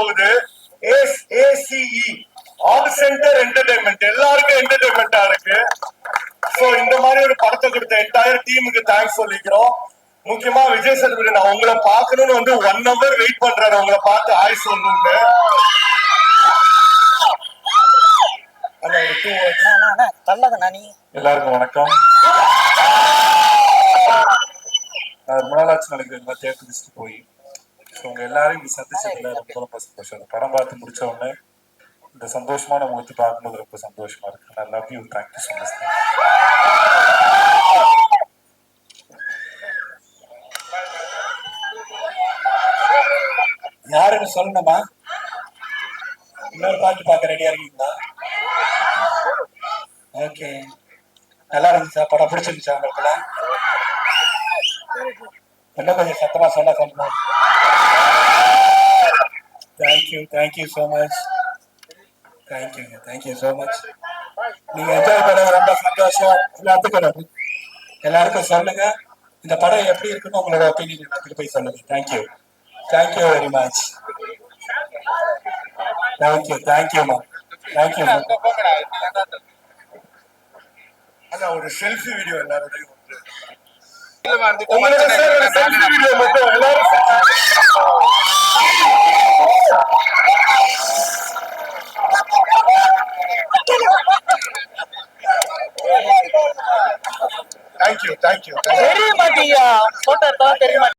போகுது. ACE all centre entertainment எல்லாருக்கும் என்டர்டைன்மெண்டா இருக்கு. சோ இந்த மாதிரி ஒரு படத்தை கொடுத்த என்டையர் டீமுக்கு தேங்க்ஸ் சொல்லிக்கிறோம். முக்கியமா விஜய் சேதுபதி நான் உங்களை பார்க்கணும்னு வந்து ஒன் ஹவர் வெயிட் பண்றாரு. உங்களை பார்த்து ஆய் சொல்லணும்னு. எல்லாருக்கும் வணக்கம். நான் ரொம்ப நாள் ஆச்சு நினைக்கிறேன். தேட்டர் போய். உங்க எல்லாரையும் இங்க சந்திச்சதுல ரொம்ப ரொம்ப சந்தோஷம். அந்த படம் பார்த்து முடிச்ச உடனே இந்த சந்தோஷமான முகத்தை பார்க்கும்போது ரொம்ப சந்தோஷமா இருக்கு. நான் love you thank you so much யாருன்னு சொல்லணுமா? இன்னொரு பாட்டு பார்க்க ரெடியா இருக்கீங்களா? ஓகே நல்லா இருந்துச்சா? படம் பிடிச்சிருந்துச்சா உங்களுக்கு இன்னும் கொஞ்சம் சத்தமா சொன்னா சொல்லணும் thank you thank you so much தேங்க்யூங்க தேங்க்யூ ஸோ மச் நீங்க என்ஜாய் பண்ண ரொம்ப சந்தோஷம். எல்லாத்துக்கும் நன்றி. எல்லாருக்கும் சொல்லுங்க. இந்த படம் எப்படி இருக்குன்னு உங்களோட ஒப்பீனியன் போய் சொல்லுங்க. Thank you thank you very much thank you தேங்க்யூமா தேங்க்யூமா அதான் ஒரு செல்ஃபி வீடியோ எல்லாரோடையும் வந்து தேங்க்யூ தேங்க்யூ தெரிய மாட்டீங்க போட்டோ தெரிய மாட்டேங்க